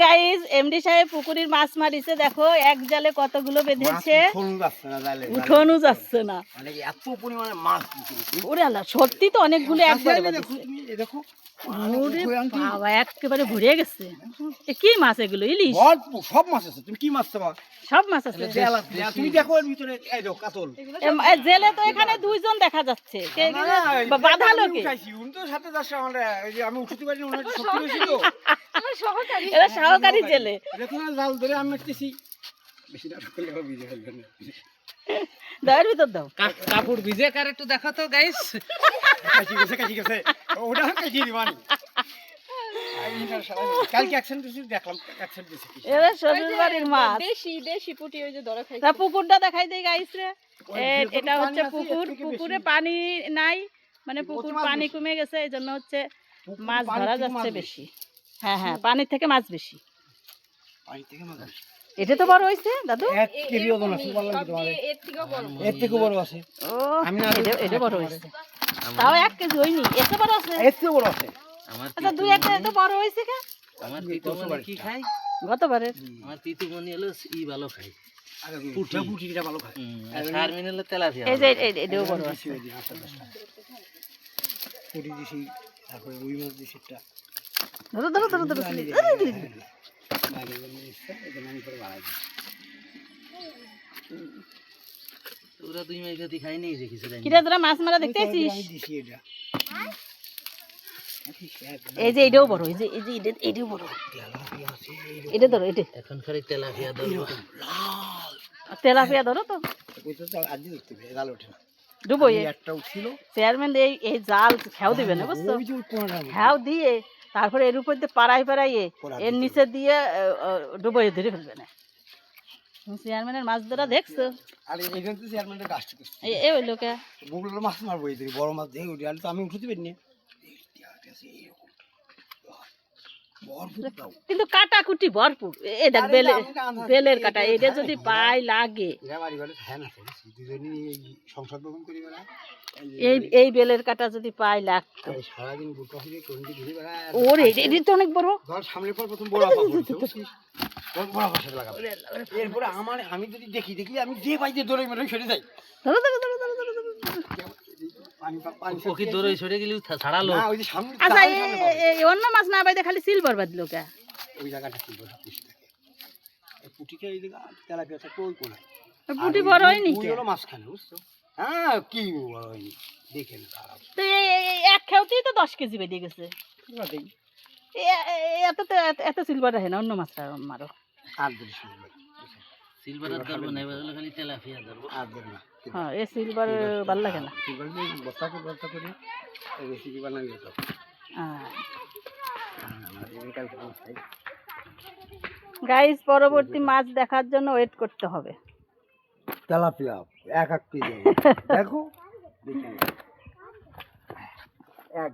Guys MD সাহেব পুকুরির মাছ মারিছে দেখো এক জালে কতগুলো বেঁধেছে। উঠোনও যাচ্ছে না। মানে এত পরিমাণে মাছ ওরে আল্লাহ সত্যি তো অনেকগুলো একবারে দেখো বাবা একেবারে ভরে গেছে। এ কি মাছ এগুলো ইলিশ? সব মাছ আছে। তুমি কি মাছ চাবা সব মাছ আছে। তুমি দেখো এর ভিতরে এই দেখো কাতল। জেলে তো এখানে দুইজন দেখা যাচ্ছে। কে বাধা আমি লোকে? উনি তো সাথে যাচ্ছে আমার এই যে আমি উঠতে বেশি তো। সহকারী। জেলে দেখো জাল ধরে আমি মারতেছি বেশি না ভিজে ফেলবেন দয়ের ভিতর দাও। কাপড় ভিজে কার একটু দেখো তো গাইস কাছি গেছে কাছি গেছে। ওটা দিবানি কালকে অ্যাকশন দিয়েছি দেখলাম অ্যাকশন দিয়েছি এরা শ্বশুর বাড়ির মাছ। দেশি দেশি পুটি ওই যে ধরা পুকুরটা দেখাই দেই গাইস রে। ওই এ- যেরকম এটা পানি হচ্ছে পুকুর। পুকুরে পানি নাই। মানে পুকুর পানি কমে গেছে এই জন্য হচ্ছে মাছ ধরা যাচ্ছে বেশি। হ্যাঁ হ্যাঁ পানির থেকে মাছ বেশি। পানি থেকে মাছ বেশি। এটা তো বড় হয়েছে দাদু? এক কেজি ওজন আছে বললাম কি তোমাদের। এর থেকেও বড়। এর থেকে বড় আছে। ও আমি না এটা এটা বড় হয়েছে তাও এক কেজি হয়নি এত বড় আছে? এর থেকে বড় আছে। আমার আচ্ছা দুই একটা এত বড় হয়েছে কে? আমার এই তো কি খায়? গতবারে আমার তিতুমণি হলো ই ভালো খায়। পুঠা পুঠিটা ভালো খায়। আর শারমিন হলো তেলাপিয়া এই যে এটাও বড় আছে। পুঁটি দিছি তারপরে রুই মাছ দিছি একটা। ধরো ধরো ধরো ধরো দিই। নেই দেখিস কিরা তোরা মাছ মারা এই যে এটাও বড় এই যে এই যে এটা- এটাও বড়। এটা এটা। তেলাপিয়া তেলাপিয়া তো। ডুবো একটা উঠছিল চেয়ারম্যান এই এই জাল খেয়াও দিবে না বুঝছ। খেয়াও দিয়ে তারপরে এর উপর দিয়ে পাড়াই পাড়াইয়ে পড়া এর নিচে দিয়ে ডুবইয়ে ধরে ফেলবে না। চেয়ারম্যানের মাছ ধরা দেখছ? আর এই জন্য তো চেয়ারম্যানটা করছে। ওই লোকে মাছ মারবো এই বড় মাছ দিয়ে উঠে আমি উঠতে পারিনি। কিন্তু কাটাকুটি ভরপুর। এ- দেখ বেলে বেলের কাটা এটা যদি পায় লাগে। এই। এই- বেলের কাটা যদি পায় লাগতো। ওরে এটা তো অনেক বড়। ধর সামনের পর প্রথম বড়। এরপরে আমার আমি যদি দেখি দেখি আমি যে বাইতে দৌড়ে মেরে সরে যাই। ধরো ধরো ধরো। ওকে সরে গেলি? ছাড়ালো না, ওই যে সামনে আচ্ছা এই অন্য মাছ না বাইদে খালি সিলভার বাদলো কে ওই জায়গাটা কি বলে বেশি থাকে। পুটিকে এই জায়গা তেলাপিয়া থাকে ওই পুটি বড় হয়নি? ওই কে? হলো মাঝখানে বুঝছ? হ্যাঁ কি বড় হয়নি। দেখেন তো এই- এই- এই এক খেউতেই তো দশ কেজি বেরিয়ে গেছে। এত তো এত- এত সিলভার রাখে না অন্য মাছটা মারো। আর সিলভার ধরবো না এবার খালি তেলাপিয়া ধরবো। আর ধরে না হ্যাঁ এ সিলভার ভালো লাগে না। কি বস্তা করে বস্তা করে। রেসিপি বানালে তো গাইস পরবর্তী মাছ দেখার জন্য ওয়েট করতে হবে। তেলাপিয়া এক এক কেজি দেখো।